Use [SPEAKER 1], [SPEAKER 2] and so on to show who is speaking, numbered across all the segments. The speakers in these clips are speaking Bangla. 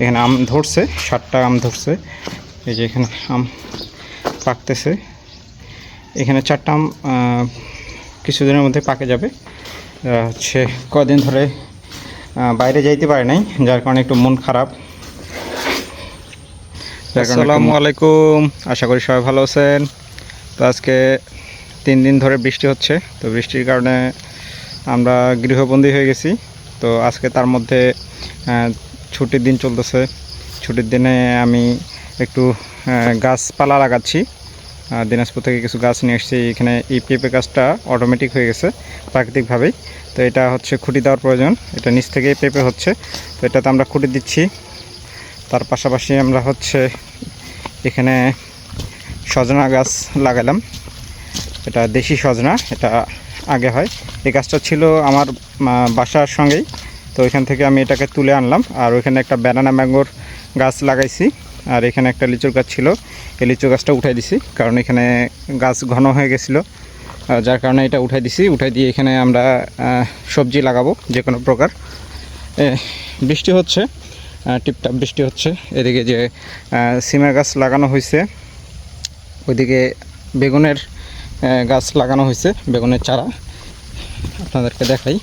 [SPEAKER 1] এখানে আম ধরছে, সাতটা আম ধরছে। এই যে এখানে আম পাকতেছে। এখানে চারটা আম কিছুদিনের মধ্যে পাকে যাবে। হচ্ছে কদিন ধরে বাইরে যাইতে পারে নাই, যার কারণে একটু মন খারাপ।
[SPEAKER 2] আসসালামু আলাইকুম আশা করি সবাই ভালো আছেন। তো আজকে তিন দিন ধরে বৃষ্টি হচ্ছে। তো বৃষ্টির কারণে আমরা গৃহবন্দী হয়ে গেছি। তো আজকে তার মধ্যে ছুটির দিন চলতেছে। ছুটির দিনে আমি একটু গাছপালা লাগাচ্ছি। দিনাজপুর থেকে কিছু গাছ নিয়ে এসেছি। এখানে এই পেঁপে গাছটা অটোমেটিক হয়ে গেছে প্রাকৃতিকভাবেই। তো এটা হচ্ছে খুঁটি দেওয়ার প্রয়োজন। এটা নিচ থেকেই পেঁপে হচ্ছে। তো এটাতে আমরা খুঁটি দিচ্ছি। তার পাশাপাশি আমরা হচ্ছে এখানে সজনা গাছ লাগালাম। এটা দেশি সজনা, এটা আগে হয়। এই গাছটা ছিল আমার বাসার সঙ্গেই। তো ওইখান থেকে আমি এটাকে তুলে আনলাম। আর ওইখানে একটা ব্যানানা ম্যাঙ্গোর গাছ লাগাইছি। আর এখানে একটা লিচুর গাছ ছিল। এই লিচু গাছটা উঠাই দিছি। কারণ এখানে গাছ ঘন হয়ে গেছিল। যার কারণে এটা উঠাই দিছি। উঠাই দিয়ে এখানে আমরা সবজি লাগাবো যে কোনো প্রকার বৃষ্টি হচ্ছে। টিপটাপ বৃষ্টি হচ্ছে। এদিকে যে সিমের গাছ লাগানো হয়েছে ওইদিকে বেগুনের গাছ লাগানো হয়েছে বেগুনের চারা। আপনাদেরকে দেখাই।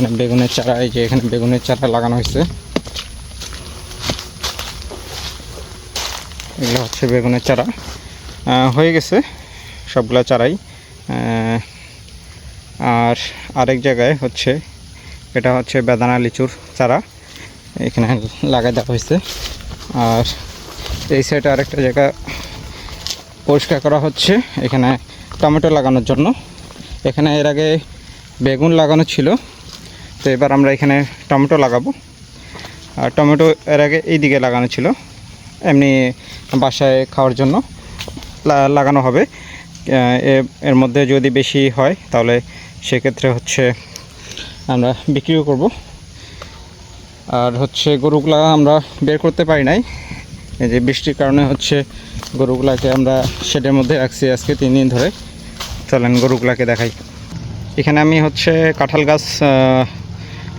[SPEAKER 2] এখানে বেগুনের চারা, এই যে এখানে বেগুনের চারা লাগানো হয়েছে। এগুলো হচ্ছে বেগুনের চারা। হয়ে গেছে সবগুলা চারাই। আর আরেক জায়গায় হচ্ছে, এটা হচ্ছে বেদানা লিচুর চারা। এখানে লাগাই দেওয়া হয়েছে। আর এই সাইডে আরেকটা জায়গা পরিষ্কার করা হচ্ছে, এখানে টমেটো লাগানোর জন্য। এখানে এর আগে বেগুন লাগানো ছিল তো এবার আমরা এখানে টমেটো লাগাবো। আর টমেটো এর আগে এই দিকে লাগানো ছিল। এমনি বাসায় খাওয়ার জন্য লাগানো হবে। এর মধ্যে যদি বেশি হয় তাহলে সেক্ষেত্রে হচ্ছে আমরা বিক্রিও করব। আর হচ্ছে গরুগুলা আমরা বের করতে পারি নাই। এই যে বৃষ্টির কারণে হচ্ছে গরুগুলাকে আমরা শেডের মধ্যে রাখছি আজকে তিন দিন ধরে। চলেন গরুগুলাকে দেখাই। এখানে আমি হচ্ছে কাঁঠাল গাছ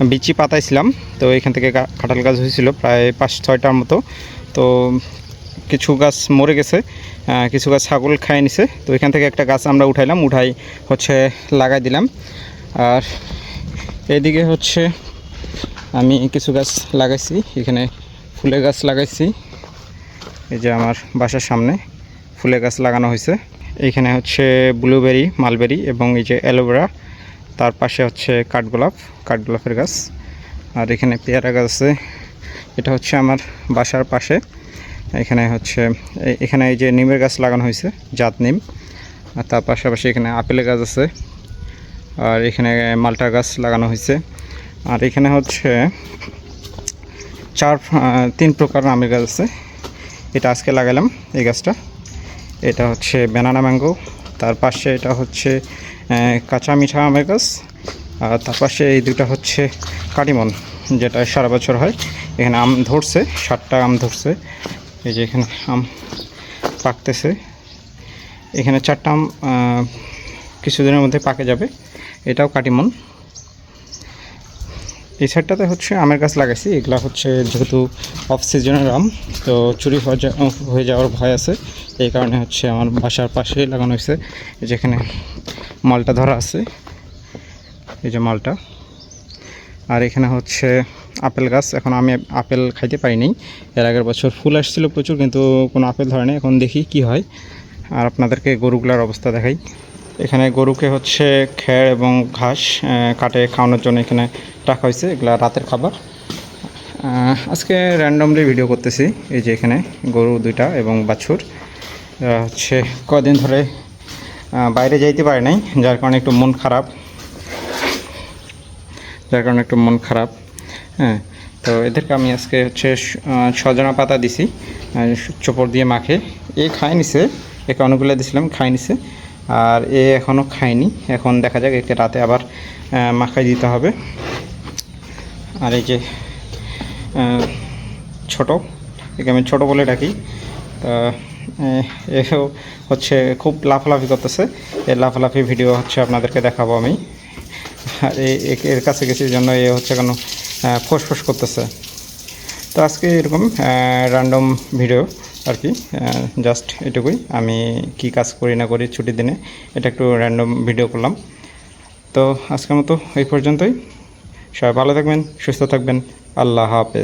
[SPEAKER 2] বিচি পাতাইছিলাম, তো এখান থেকে কাঁঠাল গাছ হয়েছিল প্রায় পাঁচ ছয়টার মতো। তো কিছু গাছ মরে গেছে কিছু গাছ ছাগল খাই নিছে। তো এখান থেকে একটা গাছ আমরা উঠাইলাম, উঠাই হচ্ছে লাগাই দিলাম। আর এদিকে হচ্ছে আমি কিছু গাছ লাগাইছি, এখানে ফুলের গাছ লাগাইছি। এই যে আমার বাসার সামনে ফুলের গাছ লাগানো হয়েছে। এইখানে হচ্ছে ব্লুবেরি, মালবেরি এবং এই যে অ্যালোভেরা তার পাশে হচ্ছে কাঠগোলাপ, কাঠগোলাপের গাছ। আর এখানে পেয়ারা গাছ আছে। এটা হচ্ছে আমার বাসার পাশে। এখানে হচ্ছে এখানে এই যে নিমের গাছ লাগানো হয়েছে, জাত নিম। আর তার পাশাপাশি এখানে আপেলের গাছ আছে। আর এখানে মালটা গাছ লাগানো হয়েছে। আর এখানে হচ্ছে চার তিন প্রকার আমের গাছ আছে। এটা আজকে লাগালাম এই গাছটা। এটা হচ্ছে ব্যানানা ম্যাঙ্গো তার পাশে এটা হচ্ছে কাঁচা মিঠা আমের গাছ, আর তার পাশে এই দুটা হচ্ছে কাটিমন, যেটা সারা বছর হয়। এখানে আম ধরছে, সাতটা আম ধরছে। এই যে এখানে আম পাকতেছে। এখানে চারটা আম কিছুদিনের মধ্যে পাকে যাবে। এটাও কাটিমন। এই সাইডটাতে হচ্ছে আমের গাছ লাগাইছি। এগুলা হচ্ছে যেহেতু অফ সিজনের আম, তো চুরি হয়ে যাওয়ার ভয় আছে। এই কারণে হচ্ছে আমার বাসার পাশেই লাগানো হয়েছে, যেখানে মালটা ধরা আছে, এই যে মালটা। আর এখানে হচ্ছে আপেল গাছ, এখন আমি আপেল খাইতে পারিনি। এর আগের বছর ফুল আসছিল প্রচুর, কিন্তু কোনো আপেল ধরে নাই। এখন দেখি কি হয়। আর আপনাদেরকে গরুগুলার অবস্থা দেখাই। এখানে গরুকে হচ্ছে খ্যাড় এবং ঘাস কাটে খাওয়ানোর জন্য এখানে রাখা হয়েছে। এগুলা রাতের খাবার। আজকে র্যান্ডমলি ভিডিও করতেছি। এই যে এখানে গরু দুইটা এবং বাছুর। হচ্ছে কদিন ধরে বাইরে যাইতে পারে নাই, যার কারণে একটু মন খারাপ। যার কারণে একটু মন খারাপ হ্যাঁ। তো এদেরকে আমি আজকে হচ্ছে সজনা পাতা দিছি চোপড় দিয়ে মাখে। এ খাই নিছে, একে অনেকগুলো দিছিলাম খাই নিছে। আর এ এখনও খায়নি। এখন দেখা যাক, একে রাতে আবার মাখাই দিতে হবে। আর এই যে ছোট, একে আমি ছোটো বলে ডাকি। তা এও হচ্ছে খুব লাফালাফি করতেছে। এই লাফালাফি ভিডিও হচ্ছে আপনাদেরকে দেখাবো আমি। আর এর কাছে গেছি জন্য এ হচ্ছে কেন ফোসফোস করতেছে। তো আজকে এরকম র্যান্ডম ভিডিও আর কি জাস্ট এটুকুই। আমি কি কাজ করি না করি ছুটির দিনে, এটা একটু র্যান্ডম ভিডিও করলাম। তো আজকের মতো এই পর্যন্তই। সবাই ভালো থাকবেন, সুস্থ থাকবেন। আল্লাহ হাফেজ।